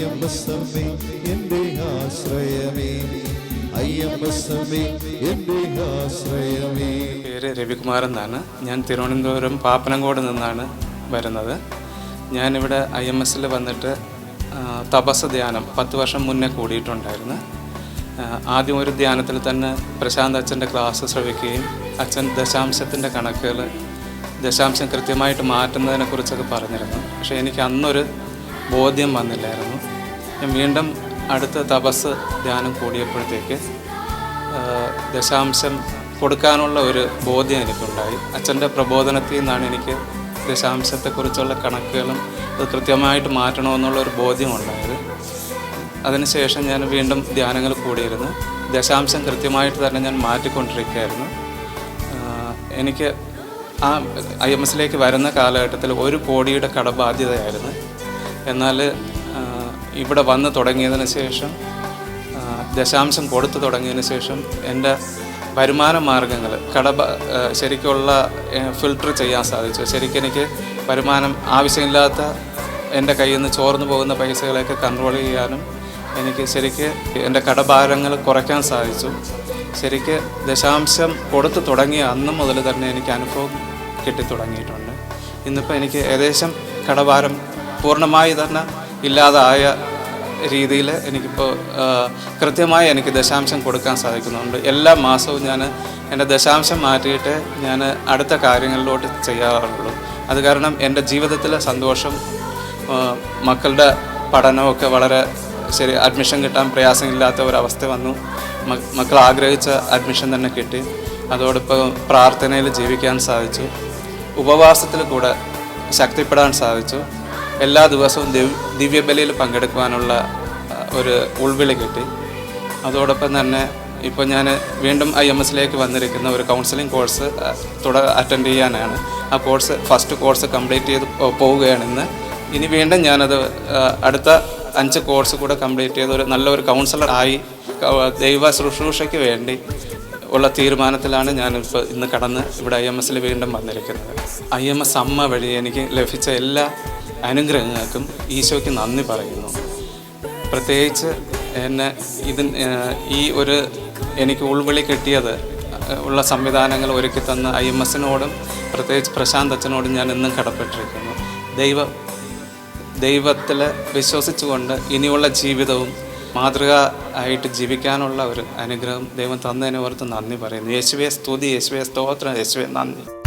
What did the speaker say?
അയ്യമ്പസമ്മേ എന്റെ ആശ്രയമേ. അയ്യമ്പസമ്മേ എന്റെ ആശ്രയമേ. പേര് രവികുമാർ എന്നാണ്. ഞാൻ തിരുവനന്തപുരം പാപ്പനങ്കോട് നിന്നാണ് വരുന്നത്. ഞാനിവിടെ ഐ എം എസിൽ വന്നിട്ട് തപസ് ധ്യാനം പത്ത് വർഷം മുന്നേ കൂടിയിട്ടുണ്ടായിരുന്നു. ആദ്യം ഒരു ധ്യാനത്തിൽ തന്നെ പ്രശാന്ത് അച്ഛന്റെ ക്ലാസ് ശ്രവിക്കുകയും അച്ഛൻ ദശാംശത്തിന്റെ കണക്കുകൾ ദശാംശം കൃത്യമായിട്ട് മാറ്റുന്നതിനെക്കുറിച്ചൊക്കെ പറഞ്ഞിരുന്നു. പക്ഷേ എനിക്ക് അന്നൊരു ബോധ്യം വന്നില്ലായിരുന്നു. ഞാൻ വീണ്ടും അടുത്ത തപസ് ധ്യാനം കൂടിയപ്പോഴത്തേക്ക് ദശാംശം കൊടുക്കാനുള്ള ഒരു ബോധ്യം എനിക്കുണ്ടായി. അച്ഛന്റെ പ്രബോധനത്തിൽ നിന്നാണ് എനിക്ക് ദശാംശത്തെക്കുറിച്ചുള്ള കണക്കുകളും അത് കൃത്യമായിട്ട് മാറ്റണമെന്നുള്ള ഒരു ബോധ്യം ഉണ്ടായത്. അതിനുശേഷം ഞാൻ വീണ്ടും ധ്യാനങ്ങൾ കൂടിയിരുന്നു. ദശാംശം കൃത്യമായിട്ട് തന്നെ ഞാൻ മാറ്റിക്കൊണ്ടിരിക്കുകയായിരുന്നു. എനിക്ക് ആ ഐ എം എസിലേക്ക് വരുന്ന കാലഘട്ടത്തിൽ ഒരു കോടിയുടെ കടബാധ്യതയായിരുന്നു. എന്നാൽ ഇവിടെ വന്ന് തുടങ്ങിയതിന് ശേഷം ദശാംശം കൊടുത്തു തുടങ്ങിയതിന് ശേഷം എന്റെ വരുമാന മാർഗങ്ങൾ കടബ ശരിക്കുള്ള ഫിൽട്ടർ ചെയ്യാൻ സാധിച്ചു. ശരിക്കും എനിക്ക് വരുമാനം ആവശ്യമില്ലാത്ത എന്റെ കയ്യിൽ നിന്ന് ചോർന്നു പോകുന്ന പൈസകളെയൊക്കെ കൺട്രോൾ ചെയ്യാനും എനിക്ക് ശരിക്ക് എന്റെ കടഭാരങ്ങൾ കുറയ്ക്കാൻ സാധിച്ചു. ശരിക്ക് ദശാംശം കൊടുത്തു തുടങ്ങിയ അന്ന് മുതൽ തന്നെ എനിക്ക് അനുഭവം കിട്ടിത്തുടങ്ങിയിട്ടുണ്ട്. ഇന്നിപ്പോൾ എനിക്ക് ഏകദേശം കടഭാരം പൂർണമായി തന്നെ ഇല്ലാതായ രീതിയിൽ എനിക്കിപ്പോൾ കൃത്യമായി എനിക്ക് ദശാംശം കൊടുക്കാൻ സാധിക്കുന്നുണ്ട്. എല്ലാ മാസവും ഞാൻ എന്റെ ദശാംശം മാറ്റിയിട്ട് ഞാൻ അടുത്ത കാര്യങ്ങളിലോട്ട് ചെയ്യാറുള്ളൂ. അത് കാരണം എന്റെ ജീവിതത്തിലെ സന്തോഷം മക്കളുടെ പഠനമൊക്കെ വളരെ ശരി അഡ്മിഷൻ കിട്ടാൻ പ്രയാസമില്ലാത്ത ഒരവസ്ഥ വന്നു. മക്കൾ ആഗ്രഹിച്ച അഡ്മിഷൻ തന്നെ കിട്ടി. അതോടൊപ്പം പ്രാർത്ഥനയിൽ ജീവിക്കാൻ സാധിച്ചു. ഉപവാസത്തിൽ കൂടെ ശക്തിപ്പെടാൻ സാധിച്ചു. എല്ലാ ദിവസവും ദിവ ദിവ്യബലിയിൽ പങ്കെടുക്കുവാനുള്ള ഒരു ഉൾവിളി കിട്ടി. അതോടൊപ്പം തന്നെ ഇപ്പോൾ ഞാൻ വീണ്ടും ഐ എം എസിലേക്ക് വന്നിരിക്കുന്ന ഒരു കൗൺസിലിംഗ് കോഴ്സ് തുട അറ്റൻഡ് ചെയ്യാനാണ്. ആ കോഴ്സ് ഫസ്റ്റ് കോഴ്സ് കംപ്ലീറ്റ് ചെയ്ത് പോവുകയാണ് ഇന്ന്. ഇനി വീണ്ടും ഞാനത് അടുത്ത അഞ്ച് കോഴ്സ് കൂടെ കംപ്ലീറ്റ് ചെയ്ത് ഒരു നല്ലൊരു കൗൺസിലർ ആയി ദൈവ ശുശ്രൂഷയ്ക്ക് വേണ്ടി ഉള്ള തീരുമാനത്തിലാണ് ഞാനിപ്പോൾ ഇന്ന് കടന്ന് ഇവിടെ ഐ എം എസിൽ വീണ്ടും വന്നിരിക്കുന്നത്. ഐ എം എസ് അമ്മ വഴി എനിക്ക് ലഭിച്ച എല്ലാ അനുഗ്രഹങ്ങൾക്കും ഈശോയ്ക്ക് നന്ദി പറയുന്നു. പ്രത്യേകിച്ച് എന്നെ ഇതിൻ ഈ ഒരു എനിക്ക് ഉൾവിളി കിട്ടിയത് ഉള്ള സംവിധാനങ്ങൾ ഒരുക്കി തന്ന ഐ എം എസിനോടും പ്രത്യേകിച്ച് പ്രശാന്ത് അച്ഛനോടും ഞാൻ ഇന്നും കടപ്പെട്ടിരിക്കുന്നു. ദൈവ ദൈവത്തിൽ വിശ്വസിച്ചുകൊണ്ട് ഇനിയുള്ള ജീവിതവും മാതൃക ആയിട്ട് ജീവിക്കാനുള്ള ഒരു അനുഗ്രഹം ദൈവം തന്നതിനെ ഓർത്ത് നന്ദി പറയുന്നു. യേശുവെ സ്തുതി യേശുവെ സ്തോത്രം യേശുവെ നന്ദി.